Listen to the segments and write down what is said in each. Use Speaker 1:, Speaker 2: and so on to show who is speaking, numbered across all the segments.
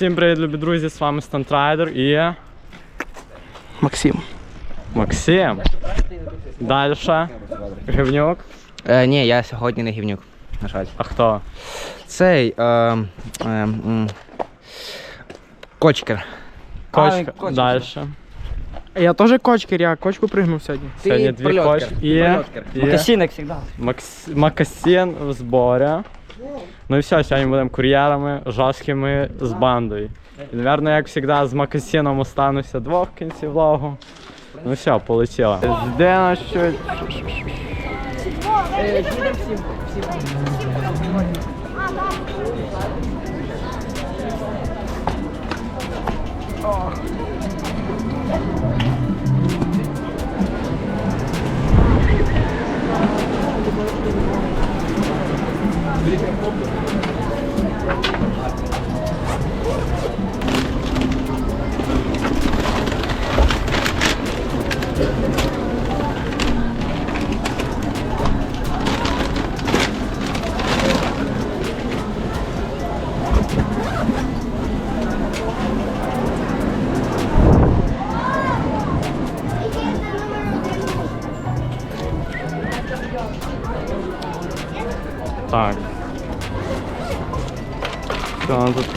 Speaker 1: Всім привіт, любі друзі! З вами Стантрайдер і
Speaker 2: Максим.
Speaker 1: Максим. Далі. Гівнюк.
Speaker 2: Е, ні, я сьогодні не гівнюк, на жаль.
Speaker 1: А хто?
Speaker 2: Цей. Е, е, м, кочкер.
Speaker 1: Кочка.
Speaker 2: кочка.
Speaker 1: Далі.
Speaker 3: Я теж кочкер, я кочку пригнув сьогодні.
Speaker 1: Сьогодні дві кочки. І,
Speaker 2: Прольоткер. як завжди.
Speaker 1: Макс... Макасин в зборі. Ну і все, сьогодні будемо кур'єрами жорсткими з бандою. І, напевно, як завжди, з Макасином остануся двох в кінці влогу. Ну все, полетіло. Де на що? Так. Felipe, un.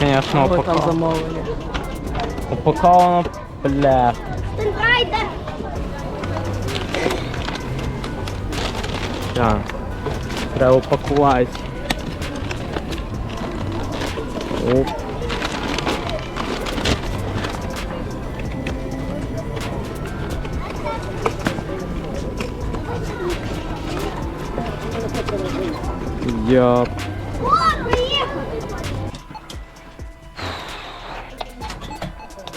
Speaker 1: Ну тут, конечно, упаковано. Упаковано, бля.
Speaker 4: Стендрайдер!
Speaker 1: Так. Треба упакувати. Оп. Йоп.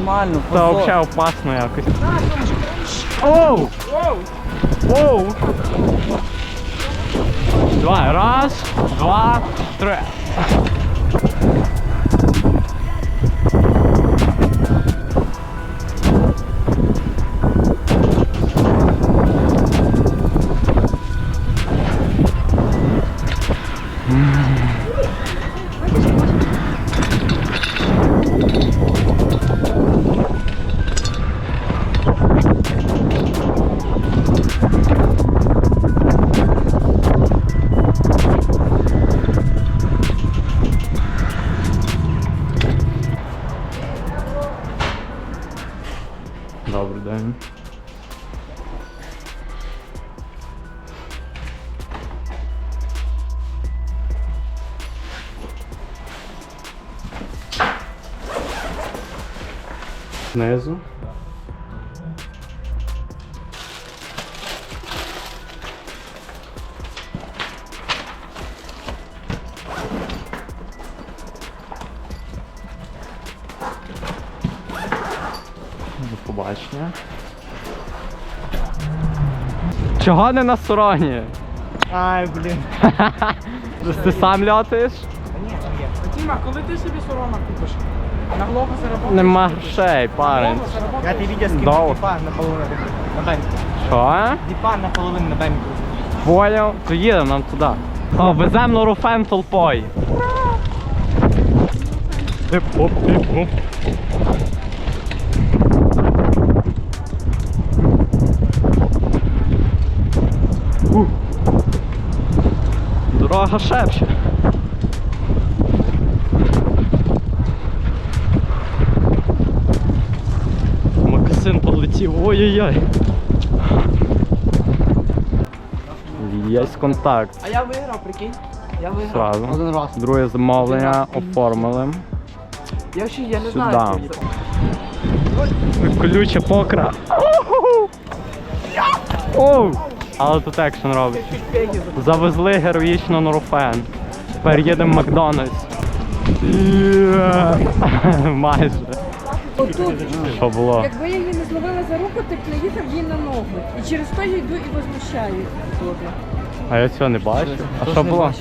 Speaker 2: нормально.
Speaker 1: Та взагалі опасно якось. Оу! Оу! Давай, раз, два, три. Добрий Знизу. До побачення. Чого не на стороні?
Speaker 3: Ай, блін.
Speaker 1: Ти сам льотаєш?
Speaker 3: Тіма, коли ти собі сорона купиш? На глобу заработаєш?
Speaker 1: Нема грошей, парень.
Speaker 3: Я ти відео скину
Speaker 1: Довго.
Speaker 3: діпа наполовину на беньку.
Speaker 1: Що?
Speaker 3: Діпа наполовину на беньку.
Speaker 1: Поняв? То їдемо нам туди. О, веземо на руфен толпою. Хип-хоп, хип-хоп. Дорога шепче. Кінців. Ой-ой-ой. Є контакт.
Speaker 3: А я виграв, прикинь. Я виграв.
Speaker 1: Сразу.
Speaker 3: Один раз.
Speaker 1: Друге замовлення оформили.
Speaker 3: Я ще я не
Speaker 1: Сюда.
Speaker 3: знаю. що це.
Speaker 1: Колюча покра. Оу! Але тут екшен робить. Завезли героїчно Нурофен. Тепер їдемо в Макдональдс. Майже. Що було?
Speaker 5: Якби я її за руку, ти наїхав їй на ногу. І через то я йду і возмущаюсь.
Speaker 1: А я цього не бачу. А що було?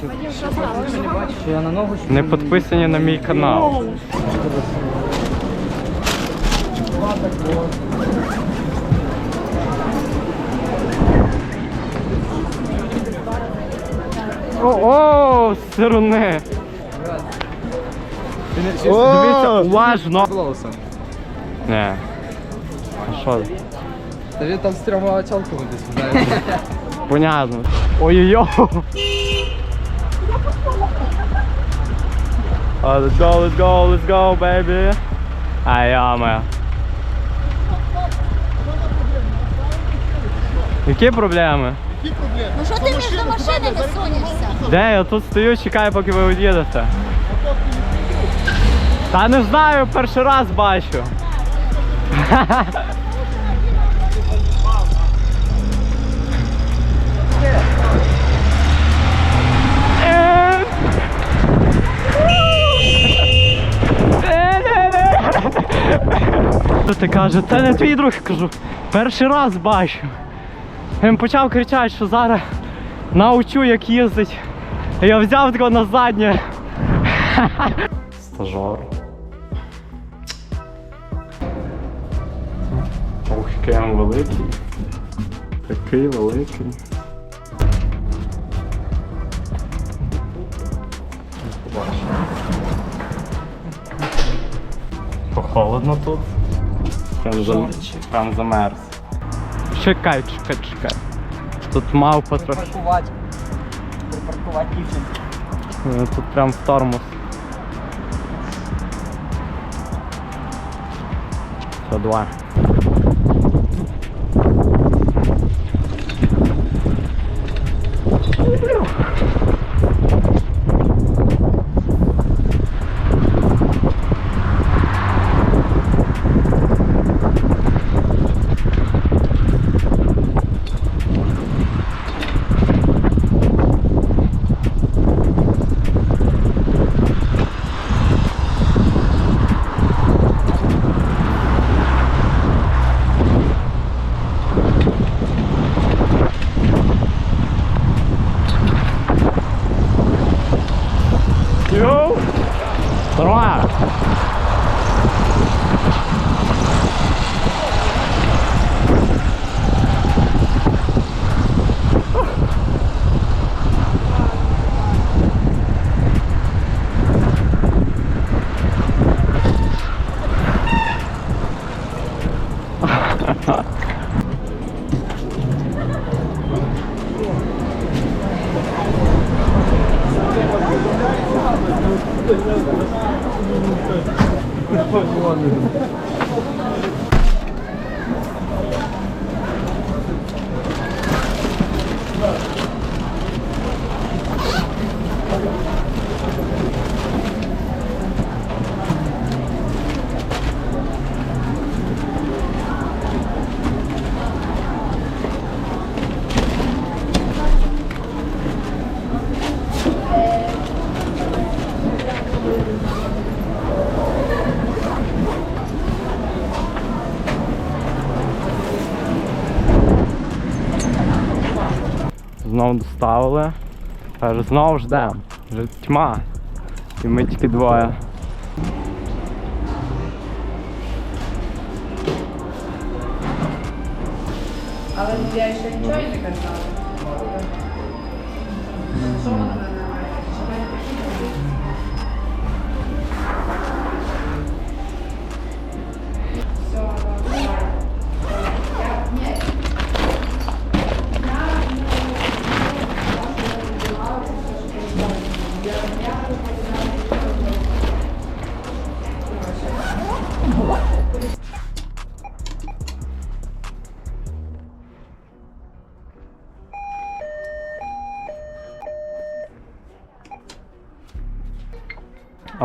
Speaker 2: Що я на ногу
Speaker 1: Не підписані на мій канал. О, сирони. Дивіться, уважно. Не. Що?
Speaker 3: Та він там з трьома чалками десь знає.
Speaker 1: Понятно. Ой-ой-ой. Uh, let's go, let's go, let's go, baby. А яме. Які проблеми?
Speaker 4: Ну що ти між машинами сунешся?
Speaker 1: Де я тут стою, чекаю, поки ви від'їдете. Та не знаю, перший раз бачу. Ти каже, це не твій друг, кажу. Перший раз бачу. Він почав кричати, що зараз научу, як їздить. Я взяв такого на заднє. Стажор. Він великий. Такий великий. Побачимо. Холодно тут. Прям, за... Прям замерз. Чекай, чекай, чекай. Тут мавпа трохи.
Speaker 2: Припаркувати. Припаркувати дівчинку.
Speaker 1: Е, Тут прям тормоз. Все, два. Знову доставили. Каже, знову ждемо. Вже тьма. І ми тільки двоє.
Speaker 5: Але я ще нічого не казала.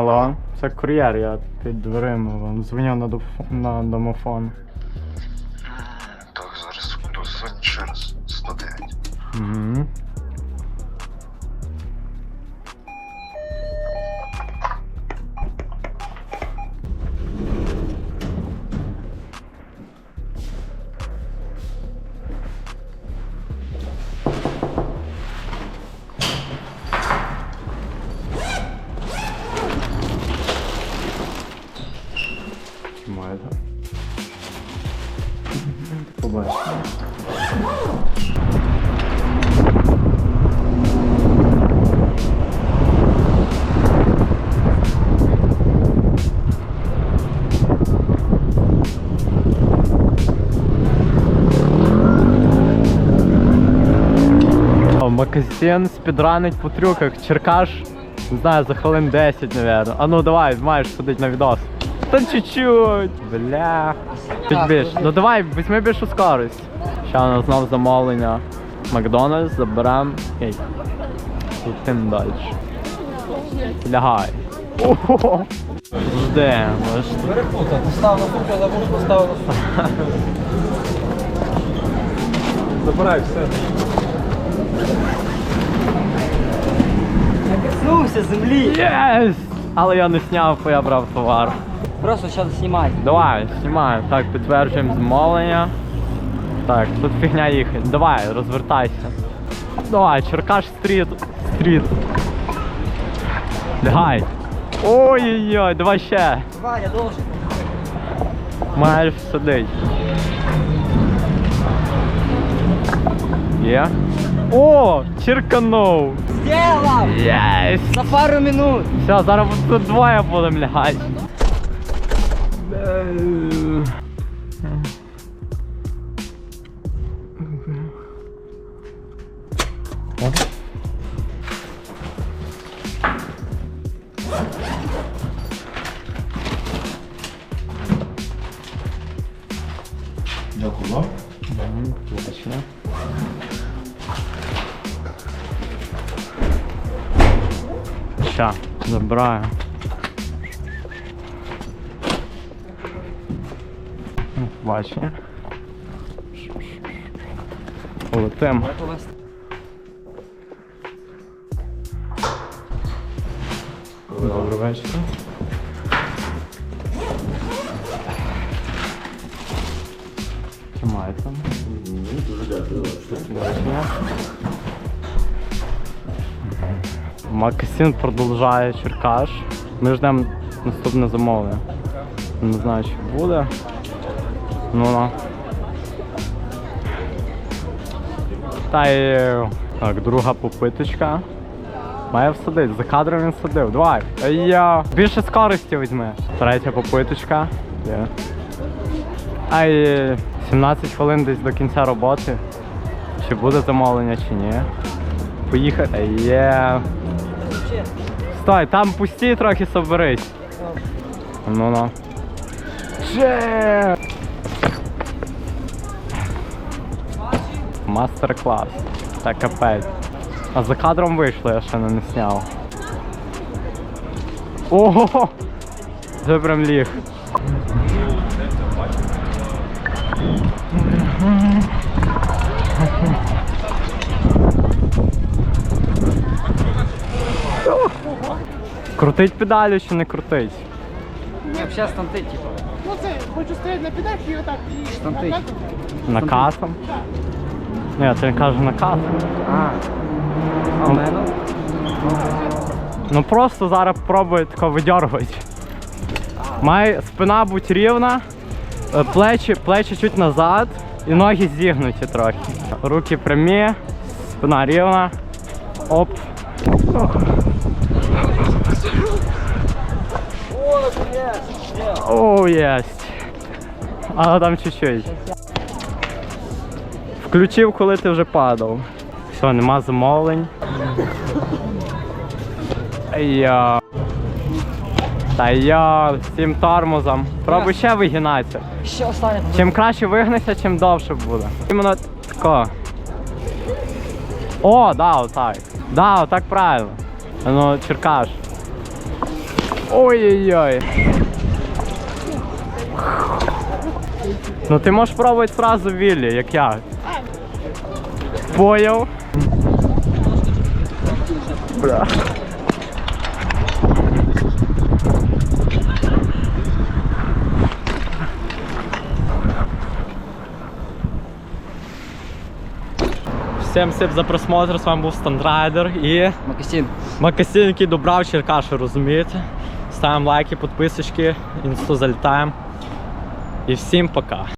Speaker 1: Алло, це кур'єр, я під дверима вам дзвонив на, доф- на домофон.
Speaker 6: Так, зараз секунду, дзвоніть ще раз. 109.
Speaker 1: Угу. Макасин спідранить по трюках, черкаш, не знаю, за хвилин 10, наверное. А ну давай, маєш ходити на відос. Та чуть-чуть. Бля. Чуть більш. Ну давай, візьми більшу скорость. Ще у нас знов замовлення. Макдональдс, заберем. Ей. Летим далі. Лягай. Ого. Жди, може.
Speaker 2: Перепутав. Став на кухню, забув, сумку.
Speaker 3: Забирай все.
Speaker 2: Коснувся землі.
Speaker 1: Єс! Але я не сняв, бо я брав товар.
Speaker 2: Просто зараз знімати.
Speaker 1: Давай, знімаємо. Так, підтверджуємо замовлення. Так, тут фігня їхати. Давай, розвертайся. Давай, Черкаш стріт. Стріт. Лягай. Ой-ой-ой, давай ще.
Speaker 2: Два, я должен.
Speaker 1: Маєш сидить. Є? О, черканув.
Speaker 2: Сделав!
Speaker 1: Єс!
Speaker 2: За пару минут.
Speaker 1: Все, зараз тут двоє будемо лягати. Забираю. Ну, Бачення. Летим. Добрий вечір. Тримається. Дуже дякую. Макасин продовжує Черкаш. Ми ждемо наступне замовлення. Не знаю, чи буде. Ну ну. Та й так, друга попиточка. Має всадити. За кадром він садив. Давай. Я. Більше скорості візьми. Третя попиточка. Є. Ай, 17 хвилин десь до кінця роботи. Чи буде замовлення, чи ні. Поїхати. Є. Стой, там пусті трохи соберись. Ну ну. Ще. Мастер-клас. Та капець. А за кадром вийшло, я ще не сняв. Ого! Це прям ліг. Крутить педалю чи не крутить?
Speaker 2: Взагалі стантить, типу.
Speaker 3: Ну це, хочу стояти на підах і отак.
Speaker 2: Штанти.
Speaker 3: отак.
Speaker 1: Ні, це він каже накасом.
Speaker 2: А. А в мене?
Speaker 1: Ну просто зараз пробує тако видергувати. Має спина бути рівна, е, плечі, плечі чуть назад і ноги зігнуті трохи. Руки прямі, спина рівна. Оп. О, єсть. Але там чуть-чуть. Включив, коли ти вже падав. Все, нема замовлень. Я. Та я з цим тормозом. Пробуй ще вигинатися.
Speaker 2: Ще останнє.
Speaker 1: Чим краще вигнешся, чим довше буде. Іменно тако. О, да, отак. Да, отак правильно. Ну, черкаш. Ой-ой-ой. Ну ти можеш пробувати фразу Віллі, як я. Поняв? Бля. Всім сип за просмотр, з вами був Стандрайдер і
Speaker 2: Макасин.
Speaker 1: Макасин, який добрав Черкашу, розумієте? Ставимо лайки, підписочки, інсту залітаємо. І всім пока.